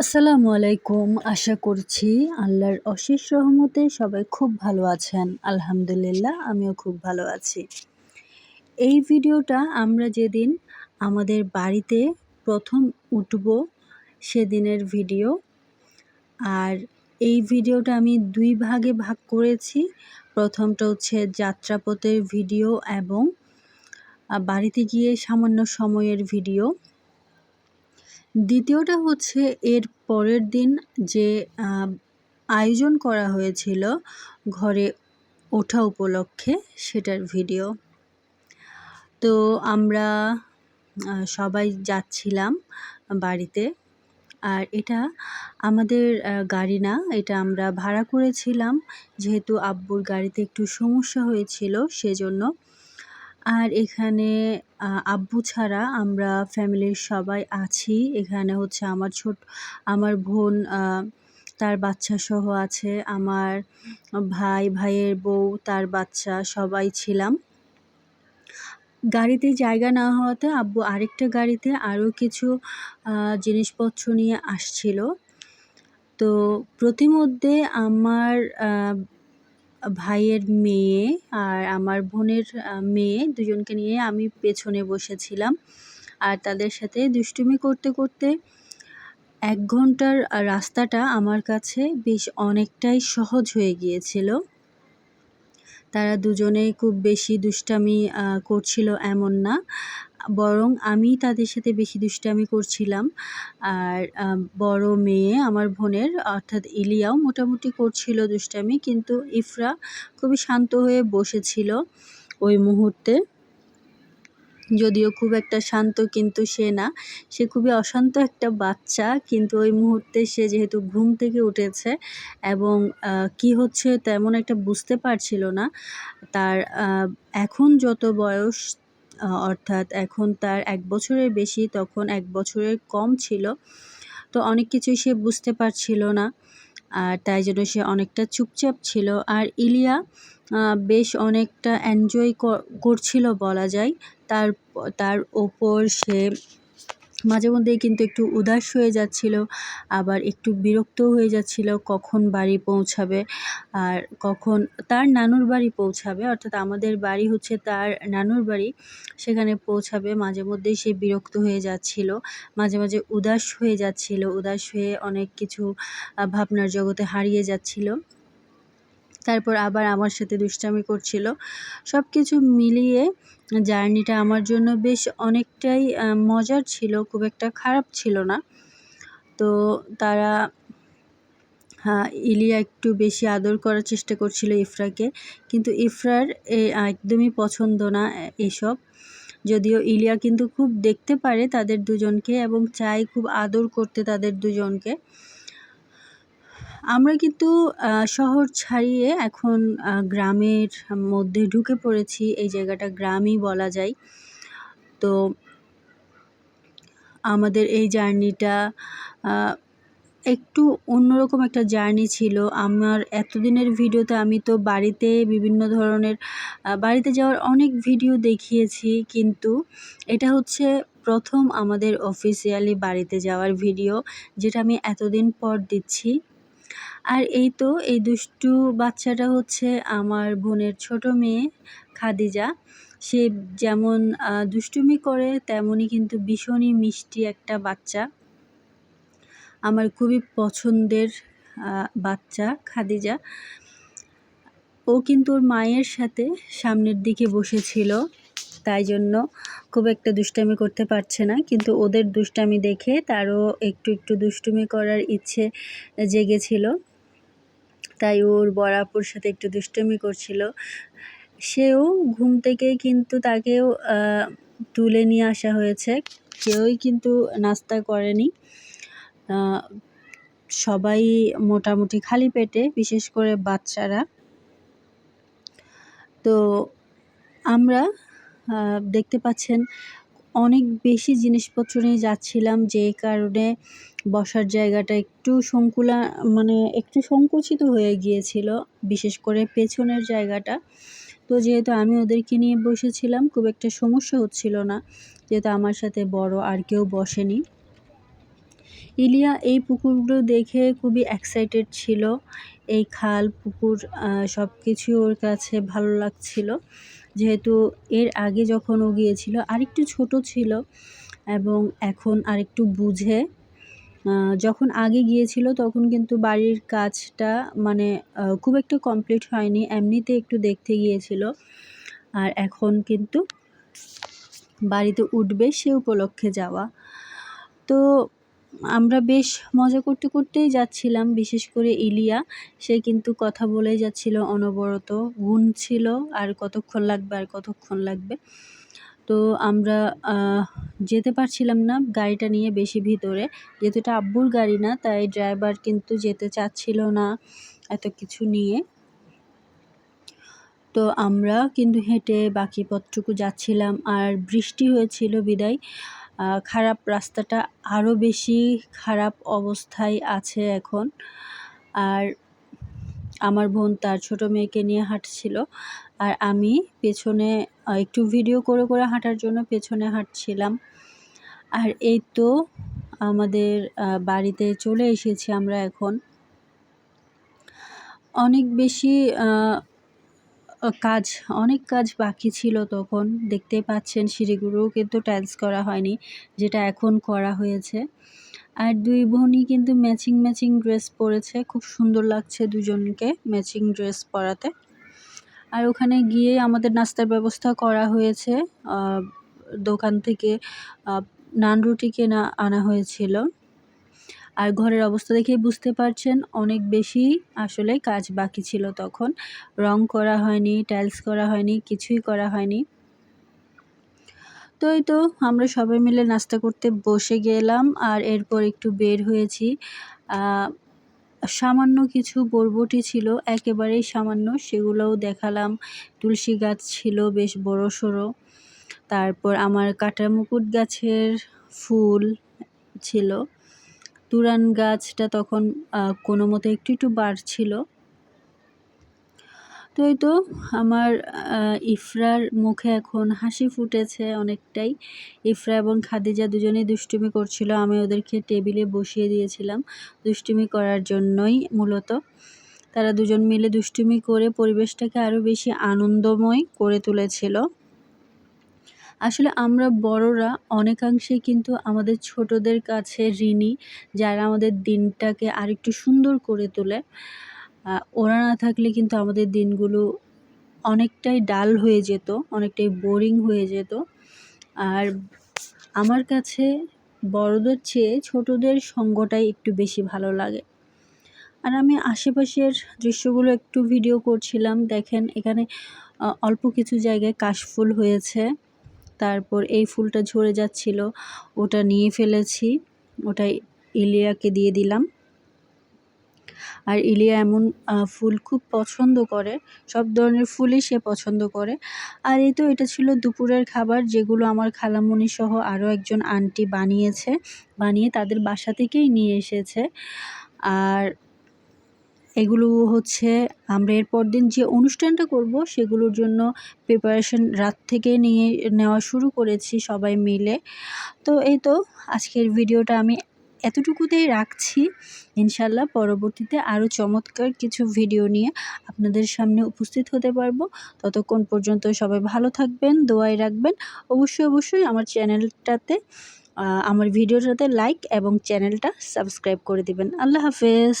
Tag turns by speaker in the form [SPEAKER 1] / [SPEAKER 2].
[SPEAKER 1] আসসালামু আলাইকুম। আশা করছি আল্লাহর অশেষ রহমতে সবাই খুব ভালো আছেন। আলহামদুলিল্লাহ, আমিও খুব ভালো আছি। এই ভিডিওটা আমরা যেদিন আমাদের বাড়িতে প্রথম উঠব, সেদিনের ভিডিও। আর এই ভিডিওটা আমি দুই ভাগে ভাগ করেছি। প্রথমটা হচ্ছে যাত্রাপথের ভিডিও এবং বাড়িতে গিয়ে সামান্য সময়ের ভিডিও। দ্বিতীয়টা হচ্ছে এর পরের দিন যে আয়োজন করা হয়েছিল ঘরে ওঠা উপলক্ষে সেটার ভিডিও। তো আমরা সবাই যাচ্ছিলাম বাড়িতে। আর এটা আমাদের গাড়ি না, এটা আমরা ভাড়া করেছিলাম। যেহেতু আব্বুর গাড়িতে একটু সমস্যা হয়েছিল সেজন্য আর এখানে আব্বু ছাড়া আমরা ফ্যামিলির সবাই আছি। এখানে হচ্ছে আমার ছোট, আমার বোন তার বাচ্চা সহ আছে। আমার ভাই, ভাইয়ের বউ, তার বাচ্চা সবাই ছিলাম। গাড়িতে জায়গা না হওয়াতে আব্বু আরেকটা গাড়িতে আরও কিছু জিনিসপত্র নিয়ে আসছিল। তো প্রতিমধ্যে আমার ভাইয়ের মেয়ে আর আমার বোনের মেয়ে দুজনকে নিয়ে আমি পেছনে বসেছিলাম। আর তাদের সাথে দুষ্টুমি করতে করতে এক ঘণ্টার রাস্তাটা আমার কাছে বেশ অনেকটাই সহজ হয়ে গিয়েছিল। তারা দুজনেই খুব বেশি দুষ্টামি করছিল এমন না। বরং আমি তাদের সাথে বেশি দুষ্টামি করছিলাম। আর বড় মেয়ে আমার বোনের, অর্থাৎ ইলিয়াও মোটামুটি করছিল দুষ্টামি, কিন্তু ইফরা খুবই শান্ত হয়ে বসেছিল ওই মুহূর্তে। যদিও খুব একটা শান্ত, কিন্তু সে না। সে খুবই অশান্ত একটা বাচ্চা, কিন্তু ওই মুহূর্তে সে যেহেতু ঘুম থেকে উঠেছে এবং কি হচ্ছে তেমন একটা বুঝতে পারছিল না। তার এখন যত বয়স অর্থাৎ এখন তার এক বছরের বেশি, তখন এক বছরের কম ছিল। তো অনেক কিছুই সে বুঝতে পারছিল না, আর তাই জন্য সে অনেকটা চুপচাপ ছিল। আর ইলিয়া বেশ অনেকটা এনজয় করছিল বলা যায়। তার তার ওপর সে মাঝে মধ্যেই কিন্তু একটু উদাস হয়ে যাচ্ছিল, আবার একটু বিরক্ত হয়ে যাচ্ছিল কখন বাড়ি পৌঁছাবে আর কখন তার নানুর বাড়ি পৌঁছাবে। অর্থাৎ আমাদের বাড়ি হচ্ছে তার নানুর বাড়ি, সেখানে পৌঁছাবে। মাঝে মধ্যেই সে বিরক্ত হয়ে যাচ্ছিল, মাঝে মাঝে উদাস হয়ে যাচ্ছিল, উদাস হয়ে অনেক কিছু ভাবনার জগতে হারিয়ে যাচ্ছিল। তারপর আবার আমার সাথে দুষ্টামি করছিল। সব কিছু মিলিয়ে জার্নিটা আমার জন্য বেশ অনেকটাই মজার ছিল, খুব একটা খারাপ ছিল না। তো তারা হ্যাঁ ইলিয়া একটু বেশি আদর করার চেষ্টা করছিল ইফরাকে, কিন্তু ইফরার একদমই পছন্দ না এসব। যদিও ইলিয়া কিন্তু খুব দেখতে পারে তাদের দুজনকে এবং চায় খুব আদর করতে তাদের দুজনকে। আমরা কিন্তু শহর ছাড়িয়ে এখন গ্রামের মধ্যে ঢুকে পড়েছি, এই জায়গাটা গ্রামই বলা যায়। তো আমাদের এই জার্নিটা একটু অন্যরকম একটা জার্নি ছিল। আমার এতদিনের ভিডিওতে আমি তো বাড়িতে বিভিন্ন ধরনের বাড়িতে যাওয়ার অনেক ভিডিও দেখিয়েছি, কিন্তু এটা হচ্ছে প্রথম আমাদের অফিসিয়ালি বাড়িতে যাওয়ার ভিডিও, যেটা আমি এতদিন পর দিচ্ছি। আর এই তো এই দুষ্টু বাচ্চাটা হচ্ছে আমার বোনের ছোট মেয়ে খাদিজা। সে যেমন দুষ্টুমি করে, তেমনই কিন্তু ভীষণই মিষ্টি একটা বাচ্চা। আমার খুবই পছন্দের বাচ্চা খাদিজা। ও কিন্তু ওর মায়ের সাথে সামনের দিকে বসেছিল, তাই জন্য খুব একটা দুষ্টামি করতে পারছে না। কিন্তু ওদের দুষ্টামি দেখে তারও একটু একটু দুষ্টুমি করার ইচ্ছে জেগেছিল। তাই ওর বরাপুর সাথে একটু দুষ্টুমি করছিল। সেও ঘুম থেকে কিন্তু তাকেও তুলে নিয়ে আসা হয়েছে। কেউই কিন্তু নাস্তা করেনি। সবাই মোটামুটি খালি পেটে, বিশেষ করে বাচ্চারা। তো আমরা দেখতে পাচ্ছেন, অনেক বেশি জিনিসপত্র নিয়ে যাচ্ছিলাম যে কারণে বসার জায়গাটা একটু সংকুলা মানে একটু সংকুচিত হয়ে গিয়েছিল, বিশেষ করে পেছনের জায়গাটা। তো যেহেতু আমি ওদেরকে নিয়ে বসেছিলাম, খুব একটা সমস্যা হচ্ছিল না, যেহেতু আমার সাথে বড় আর কেউ বসেনি। ইলিয়া, এই পুকুরগুলো দেখে খুবই এক্সাইটেড ছিল। এই খাল, পুকুর সব কিছু ওর কাছে ভালো লাগছিল। যেহেতু এর আগে যখন ও গিয়েছিল, আরেকটু ছোট ছিল এবং এখন আরেকটু বুঝে যখন আগে গিয়েছিল তখন কিন্তু বাড়ির কাজটা মানে খুব একটা কমপ্লিট হয়নি, এমনিতে একটু দেখতে গিয়েছিল। আর এখন কিন্তু বাড়িতে উঠবে সে উপলক্ষে যাওয়া। তো আমরা বেশ মজা করতে করতেই যাচ্ছিলাম, বিশেষ করে ইলিয়া। সে কিন্তু কথা বলেই যাচ্ছিল অনবরত ছিল আর কতক্ষণ লাগবে আর কতক্ষণ লাগবে। তো আমরা যেতে পারছিলাম না গাড়িটা নিয়ে বেশি ভিতরে। যেহেতু এটা আব্বুর গাড়ি না, তাই ড্রাইভার কিন্তু যেতে চাচ্ছিল না এত কিছু নিয়ে। তো আমরা কিন্তু হেঁটে বাকি পথটুকু যাচ্ছিলাম আর বৃষ্টি হয়েছিল বিদায়। খারাপ রাস্তাটা আরও বেশি খারাপ অবস্থায় আছে এখন। আর আমার বোন তার ছোট মেয়েকে নিয়ে হাঁটছিল। আর আমি পেছনে একটু ভিডিও করে করে হাঁটার জন্য পেছনে হাঁটছিলাম। আর এই তো আমাদের বাড়িতে চলে এসেছি আমরা এখন। অনেক বেশি কাজ, অনেক কাজ বাকি ছিল তখন। দেখতে পাচ্ছেন সিঁড়িগুলোও কিন্তু টাইলস করা হয়নি, যেটা এখন করা হয়েছে। আর দুই বোনই কিন্তু ম্যাচিং ম্যাচিং ড্রেস পরেছে। খুব সুন্দর লাগছে দুজনকে ম্যাচিং ড্রেস পরাতে। আর ওখানে গিয়ে আমাদের নাস্তার ব্যবস্থা করা হয়েছে। দোকান থেকে নান রুটি কেনা, আনা হয়েছিল। আর ঘরের অবস্থা দেখে বুঝতে পারছেন, অনেক বেশি আসলে কাজ বাকি ছিল তখন। রং করা হয়নি, টাইলস করা হয়নি, কিছুই করা হয়নি। তো এই তো আমরা সবাই মিলে নাস্তা করতে বসে গেলাম, আর এরপর একটু বের হয়েছি। সামান্য কিছু বরবটি ছিল, একেবারেই সামান্য, সেগুলোও দেখালাম। তুলসী গাছ ছিল বেশ বড় সড়ো। তারপর আমার কাটা মুকুট গাছের ফুল ছিল। তুরান গাছটা তখন কোনো মতো একটু একটু বাড়ছিল। তো এই তো আমার ইফরার মুখে এখন হাসি ফুটেছে অনেকটাই। ইফরা এবং খাদিজা দুজনেই দুষ্টুমি করছিল, আমি ওদেরকে টেবিলে বসিয়ে দিয়েছিলাম দুষ্টুমি করার জন্যই মূলত। তারা দুজন মিলে দুষ্টুমি করে পরিবেশটাকে আরও বেশি আনন্দময় করে তুলেছিল। আসলে আমরা বড়রা অনেকাংশে কিন্তু আমাদের ছোটদের কাছে ঋণী, যারা আমাদের দিনটাকে আরেকটু সুন্দর করে তোলে। ওরা না থাকলে কিন্তু আমাদের দিনগুলো অনেকটাই ডাল হয়ে যেত, অনেকটাই বোরিং হয়ে যেত। আর আমার কাছে বড়দের চেয়ে ছোটদের সঙ্গটাই একটু বেশি ভালো লাগে। আর আমি আশেপাশের দৃশ্যগুলো একটু ভিডিও করছিলাম, দেখেন এখানে অল্প কিছু জায়গায় কাশফুল হয়েছে, তারপর এই ফুলটা ঝরে যাচ্ছিল, ওটা নিয়ে ফেলেছি ওটা ইলিয়াকে দিয়ে দিলাম। আর ইলিয়া এমন ফুল খুব পছন্দ করে, সব ধরনের ফুলই সে পছন্দ করে। আর এই তো এটা ছিল দুপুরের খাবার যেগুলো আমার খালামণি সহ আরও একজন আন্টি বানিয়েছে, বানিয়ে তাদের বাসা থেকেই নিয়ে এসেছে। আর এগুলো হচ্ছে, আমরা এরপর দিন যে অনুষ্ঠানটা করব সেগুলোর জন্য প্রিপারেশন রাত থেকে নিয়ে, নেওয়া শুরু করেছি সবাই মিলে। তো এই তো আজকের ভিডিওটা আমি এতটুকুতেই রাখছি। ইনশাল্লাহ পরবর্তীতে আরও চমৎকার কিছু ভিডিও নিয়ে আপনাদের সামনে উপস্থিত হতে পারব। ততক্ষণ পর্যন্ত সবাই ভালো থাকবেন, দোয়াই রাখবেন। অবশ্যই অবশ্যই আমার চ্যানেলটাতে আমার ভিডিওটাতে লাইক এবং চ্যানেলটা সাবস্ক্রাইব করে দিবেন। আল্লাহ হাফেজ।